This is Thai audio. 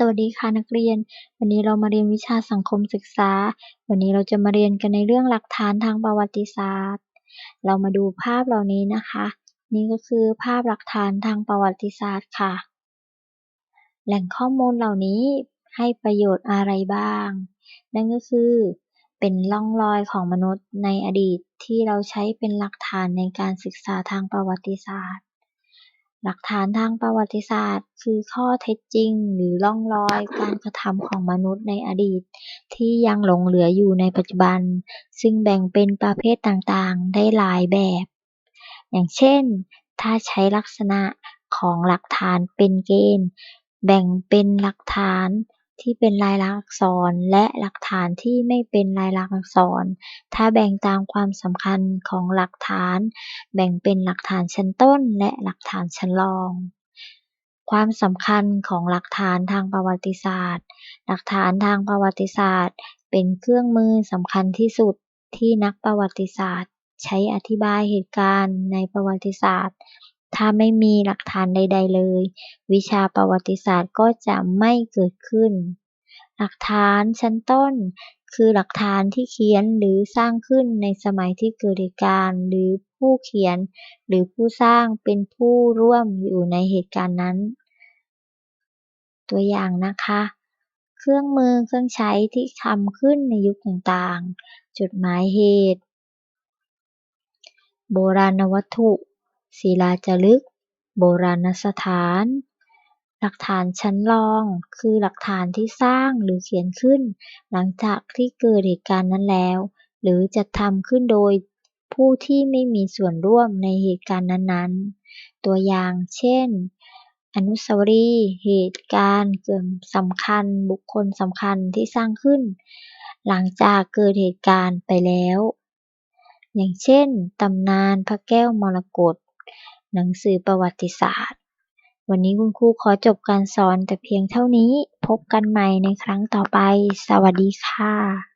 สวัสดีค่ะนักเรียน วันนี้เรามาเรียนวิชาสังคมศึกษา วันนี้เราจะมาเรียนกันในเรื่องหลักฐานทางประวัติศาสตร์ เรามาดูภาพเหล่านี้นะคะ นี่ก็คือภาพหลักฐานทางประวัติศาสตร์ค่ะ แหล่งข้อมูลเหล่านี้ให้ประโยชน์อะไรบ้าง นั่นก็คือ เป็นร่องรอยของมนุษย์ในอดีตที่เราใช้เป็นหลักฐานในการศึกษาทางประวัติศาสตร์ หลักฐานทางประวัติศาสตร์ คือข้อเท็จจริงหรือร่องรอยการกระทำของมนุษย์ในอดีต ที่ยังหลงเหลืออยู่ในปัจจุบัน ซึ่งแบ่งเป็นประเภทต่างๆ ได้หลายแบบ อย่างเช่น ถ้าใช้ลักษณะของหลักฐานเป็นเกณฑ์ แบ่งเป็นหลักฐาน ที่เป็นลายลักษณ์อักษร และหลักฐานที่ไม่เป็นลายลักษณ์อักษร ถ้าแบ่งตามความสำคัญของหลักฐาน แบ่งเป็นหลักฐานชั้นต้น และหลักฐานชั้นรอง ความสำคัญของหลักฐานทางประวัติศาสตร์ หลักฐานทางประวัติศาสตร์ เป็นเครื่องมือสำคัญที่สุดที่นักประวัติศาสตร์ ใช้อธิบายเหตุการณ์ในประวัติศาสตร์ ถ้าไม่มีหลักฐานใด ๆ เลย วิชาประวัติศาสตร์ก็จะไม่เกิดขึ้น หลักฐานชั้นต้น คือหลักฐานที่เขียนหรือสร้างขึ้นในสมัยที่เกิดเหตุการณ์หรือผู้เขียนหรือผู้สร้างเป็นผู้ร่วมอยู่ในเหตุการณ์นั้น ตัวอย่างนะคะ เครื่องมือเครื่องใช้ที่ทำขึ้นในยุคต่างๆ จดหมายเหตุ โบราณวัตถุ ศิลาจารึก โบราณสถาน หลักฐานชั้นรอง คือหลักฐานที่สร้างหรือเขียนขึ้นหลังจากที่เกิดเหตุการณ์นั้นแล้ว หรือจัดทำขึ้นโดยผู้ที่ไม่มีส่วนร่วมในเหตุการณ์นั้นๆ ตัวอย่าง เช่น อนุสาวรีย์ เหตุการณ์สำคัญ บุคคลสำคัญที่สร้างขึ้น หลังจากเกิดเหตุการณ์ไปแล้ว อย่างเช่น ตำนานพระแก้วมรกต หนังสือประวัติศาสตร์ วันนี้คุณครูขอจบการสอนแต่เพียงเท่านี้ พบกันใหม่ในครั้งต่อไป สวัสดีค่ะ